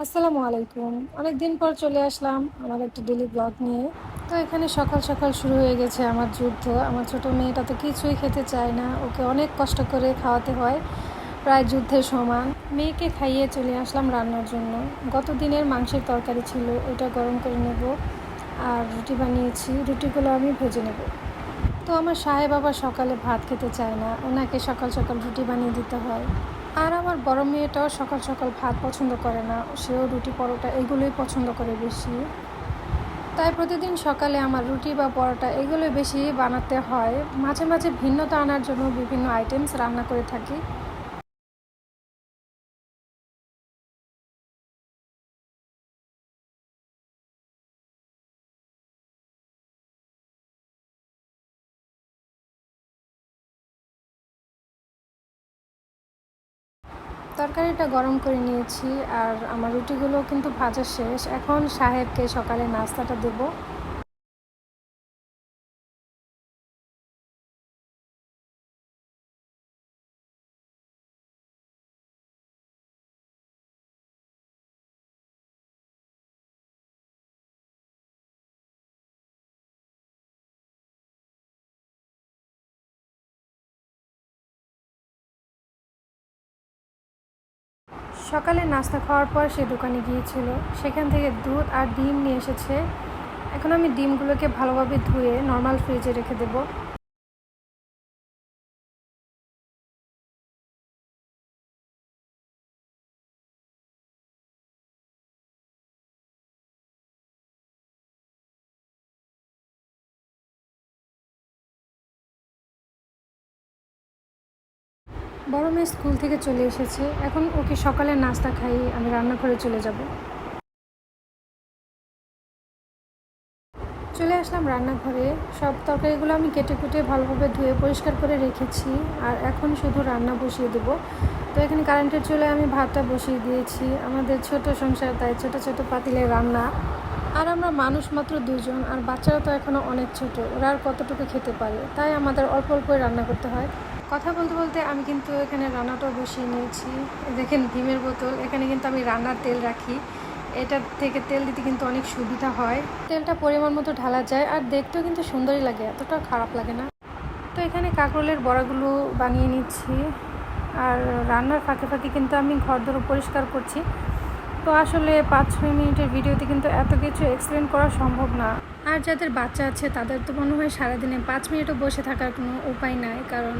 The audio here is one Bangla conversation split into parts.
আসসালামু আলাইকুম। অনেক দিন পর চলে আসলাম আমার একটা ডেলি ব্লগ নিয়ে। তো এখানে সকাল সকাল শুরু হয়ে গেছে আমার যুদ্ধ। আমার ছোট মেয়েটা তো কিছুই খেতে চায় না। ওকে অনেক কষ্ট করে খাওয়াতে হয়। প্রায় যুদ্ধের সমান। মেয়েকে খাইয়ে চলে আসলাম রান্নার জন্য। গত দিনের মাংসের তরকারি ছিল ওটা গরম করে নেব আর রুটি বানিয়েছি। রুটিগুলো আমি ভেজে নেব। তো আমার সাহেব আবার সকালে ভাত খেতে চায় না। ওনাকে সকাল সকাল রুটি বানিয়ে দিতে হয়। আর আমার বড় মেয়েটাও সকাল সকাল ভাত পছন্দ করে না, সেও রুটি পরোটা এগুলোই পছন্দ করে বেশি। তাই প্রতিদিন সকালে আমার রুটি বা পরোটা এগুলোই বেশি বানাতে হয়। মাঝে মাঝে ভিন্নতা আনার জন্য বিভিন্ন আইটেমস রান্না করে থাকি। তরকারিটা গরম করে নিয়েছি আর আমার রুটিগুলো কিন্তু ভাজা শেষ। এখন সাহেবকে সকালে নাস্তাটা দেব। সকালে নাস্তা খাওয়ার পর সে দোকানে গিয়েছিল। সেখান থেকে দুধ আর ডিম নিয়ে এসেছে। এখন আমি ডিমগুলোকে ভালোভাবে ধুয়ে নর্মাল ফ্রিজে রেখে দেবো। বড় মেয়ে স্কুল থেকে চলে এসেছে। এখন ওকে সকালে নাস্তা খাই আমি রান্নাঘরে চলে যাব। চলে আসলাম রান্নাঘরে। সব তরকারিগুলো আমি কেটে কুটে ভালোভাবে ধুয়ে পরিষ্কার করে রেখেছি। আর এখন শুধু রান্না বসিয়ে দেব। তো এখানে কারেন্টের চুলে আমি ভাতটা বসিয়ে দিয়েছি। আমাদের ছোট সংসার, তাই ছোট ছোট পাতিলে রান্না। আর আমরা মানুষ মাত্র দুজন, আর বাচ্চারা তো এখনও অনেক ছোট। ওরা আর কতটুকু খেতে পারে? তাই আমাদের অল্প অল্পই রান্না করতে হয়। কথা বলতে বলতে আমি কিন্তু এখানে রান্নাটাও বসিয়ে নিয়েছি। দেখেন ডিমের বোতল, এখানে কিন্তু আমি রান্নার তেল রাখি। এটা থেকে তেল দিতে কিন্তু অনেক সুবিধা হয়। তেলটা পরিমাণ মতো ঢালা যায় আর দেখতেও কিন্তু সুন্দরই লাগে, এতটা খারাপ লাগে না। তো এখানে কাঁকরোলের বড়াগুলো বানিয়ে নিচ্ছি আর রান্নার ফাঁকে ফাঁকে কিন্তু আমি ঘর ধরো পরিষ্কার করছি। তো আসলে পাঁচ ছয় মিনিটের ভিডিওতে কিন্তু এত কিছু এক্সপ্লেন করা সম্ভব না। আর যাদের বাচ্চা আছে, তাদের তো মনে হয় সারাদিনে পাঁচ মিনিটও বসে থাকার কোনো উপায় নাই। কারণ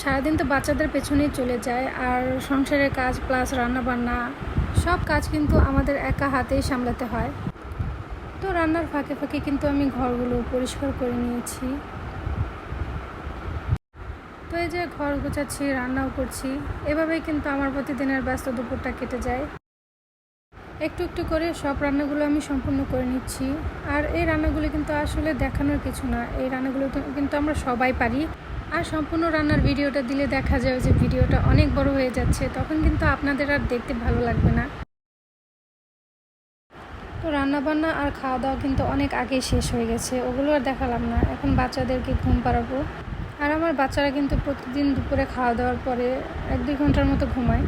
সারাদিন তো বাচ্চাদের পেছনেই চলে যায়। আর সংসারের কাজ প্লাস রান্নাবান্না, সব কাজ কিন্তু আমাদের একা হাতেই সামলাতে হয়। তো রান্নার ফাঁকে ফাঁকে কিন্তু আমি ঘরগুলো পরিষ্কার করে নিয়েছি। তো এই যে ঘর গোছাচ্ছি, রান্নাও করছি। এভাবেই কিন্তু আমার প্রতিদিনের ব্যস্ত দুপুরটা কেটে যায়। একটু একটু করে সব রান্নাগুলো আমি সম্পূর্ণ করে নিচ্ছি। আর এই রান্নাগুলো কিন্তু আসলে দেখানোর কিছু না। এই রান্নাগুলো কিন্তু আমরা সবাই পারি। আর সম্পূর্ণ রান্নার ভিডিওটা দিলে দেখা যায় যে ভিডিওটা অনেক বড় হয়ে যাচ্ছে, তখন কিন্তু আপনাদের আর দেখতে ভালো লাগবে না। তো রান্নাবান্না আর খাওয়া দাওয়া কিন্তু অনেক আগেই শেষ হয়ে গেছে। ওগুলো আর দেখালাম না। এখন বাচ্চাদেরকে ঘুম পাড়াবো। আর আমার বাচ্চারা কিন্তু প্রতিদিন দুপুরে খাওয়া দাওয়ার পরে এক দুই ঘণ্টার মতো ঘুমায়।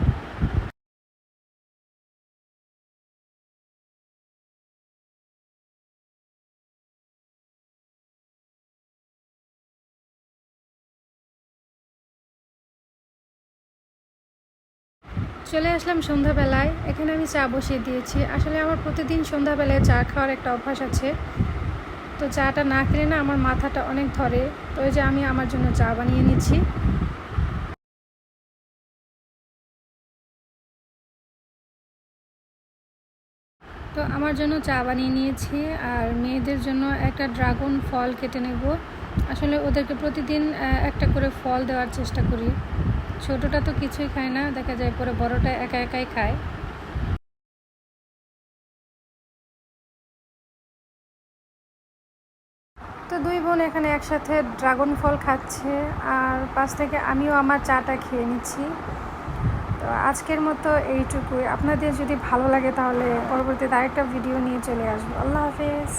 চলে আসলাম সন্ধ্যাবেলায়। এখানে আমি চা বসিয়ে দিয়েছি। আসলে আমার প্রতিদিন সন্ধ্যাবেলায় চা খাওয়ার একটা অভ্যাস আছে। তো চাটা না খেলে না আমার মাথাটা অনেক ধরে। তো ওই যে আমি আমার জন্য চা বানিয়ে নিচ্ছি। তো আমার জন্য চা বানিয়ে নিয়েছি। আর মেয়েদের জন্য একটা ড্রাগন ফল কেটে নেব। আসলে ওদেরকে প্রতিদিন একটা করে ফল দেওয়ার চেষ্টা করি। ছোটটা তো কিছুই খায় না, দেখা যায় পরে বড়টা একা একাই খায়। তো দুই বোন এখানে একসাথে ড্রাগন ফল খাচ্ছে, আর পাশ থেকে আমিও আমার চাটা খেয়ে নিচ্ছি। তো আজকের মতো এইটুকুই। আপনাদের যদি ভালো লাগে তাহলে পরবর্তীতে আরেকটা ভিডিও নিয়ে চলে আসব। আল্লাহ হাফেজ।